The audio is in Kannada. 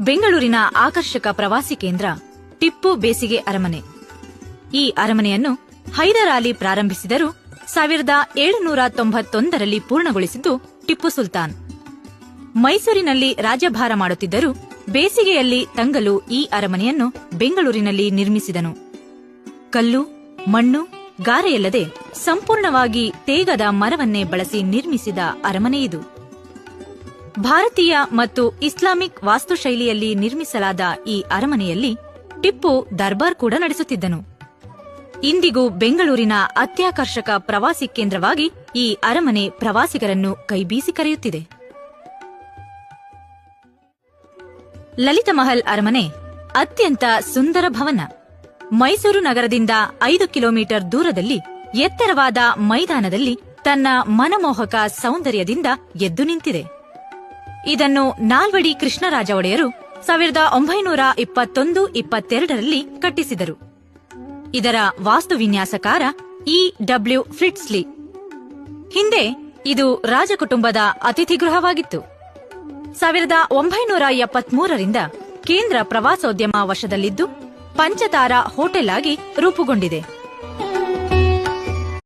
ಬೆಂಗಳೂರಿನ ಆಕರ್ಷಕ ಪ್ರವಾಸಿ ಕೇಂದ್ರ ಟಿಪ್ಪು ಬೇಸಿಗೆ ಅರಮನೆ. ಈ ಅರಮನೆಯನ್ನು ಹೈದರಾಲಿ ಪ್ರಾರಂಭಿಸಿದರು ಸಾವಿರದ ಏಳುನೂರ ತೊಂಬತ್ತೊಂದರಲ್ಲಿ ಪೂರ್ಣಗೊಳಿಸಿದ್ದು ಟಿಪ್ಪು ಸುಲ್ತಾನ್. ಮೈಸೂರಿನಲ್ಲಿ ರಾಜ್ಯಭಾರ ಮಾಡುತ್ತಿದ್ದರೂ ಬೇಸಿಗೆಯಲ್ಲಿ ತಂಗಲು ಈ ಅರಮನೆಯನ್ನು ಬೆಂಗಳೂರಿನಲ್ಲಿ ನಿರ್ಮಿಸಿದನು. ಕಲ್ಲು, ಮಣ್ಣು, ಗಾರೆಯಲ್ಲದೆ ಸಂಪೂರ್ಣವಾಗಿ ತೇಗದ ಮರವನ್ನೇ ಬಳಸಿ ನಿರ್ಮಿಸಿದ ಅರಮನೆಯಿದು ಭಾರತೀಯ ಮತ್ತು ಇಸ್ಲಾಮಿಕ್ ವಾಸ್ತುಶೈಲಿಯಲ್ಲಿ ನಿರ್ಮಿಸಲಾದ ಈ ಅರಮನೆಯಲ್ಲಿ ಟಿಪ್ಪು ದರ್ಬಾರ್ ಕೂಡ ನಡೆಸುತ್ತಿದ್ದನು. ಇಂದಿಗೂ ಬೆಂಗಳೂರಿನ ಅತ್ಯಾಕರ್ಷಕ ಪ್ರವಾಸಿ ಕೇಂದ್ರವಾಗಿ ಈ ಅರಮನೆ ಪ್ರವಾಸಿಗರನ್ನು ಕೈಬೀಸಿ ಕರೆಯುತ್ತಿದೆ. ಲಲಿತ ಮಹಲ್ ಅರಮನೆ ಅತ್ಯಂತ ಸುಂದರ ಭವನ. ಮೈಸೂರು ನಗರದಿಂದ ಐದು ಕಿಲೋಮೀಟರ್ ದೂರದಲ್ಲಿ ಎತ್ತರವಾದ ಮೈದಾನದಲ್ಲಿ ತನ್ನ ಮನಮೋಹಕ ಸೌಂದರ್ಯದಿಂದ ಎದ್ದು ನಿಂತಿದೆ. ಇದನ್ನು ನಾಲ್ವಡಿ ಕೃಷ್ಣರಾಜ ಒಡೆಯರು ಸಾವಿರದ ಒಂಬೈನೂರ ಇಪ್ಪತ್ತೊಂದು, ಇಪ್ಪತ್ತೆರಡರಲ್ಲಿ ಕಟ್ಟಿಸಿದರು. ಇದರ ವಾಸ್ತು ವಿನ್ಯಾಸಕಾರ ಇ. ಡಬ್ಲ್ಯೂ. ಫ್ರಿಟ್ಸ್ಲಿ ಹಿಂದೆ ಇದು ರಾಜಕುಟುಂಬದ ಅತಿಥಿಗೃಹವಾಗಿತ್ತು ಸಾವಿರದ ಒಂಬೈನೂರ ಎಪ್ಪತ್ಮೂರರಿಂದ ಕೇಂದ್ರ ಪ್ರವಾಸೋದ್ಯಮ ವಶದಲ್ಲಿದ್ದು, ಪಂಚತಾರ ಹೋಟೆಲ್ ಆಗಿ ರೂಪುಗೊಂಡಿದೆ.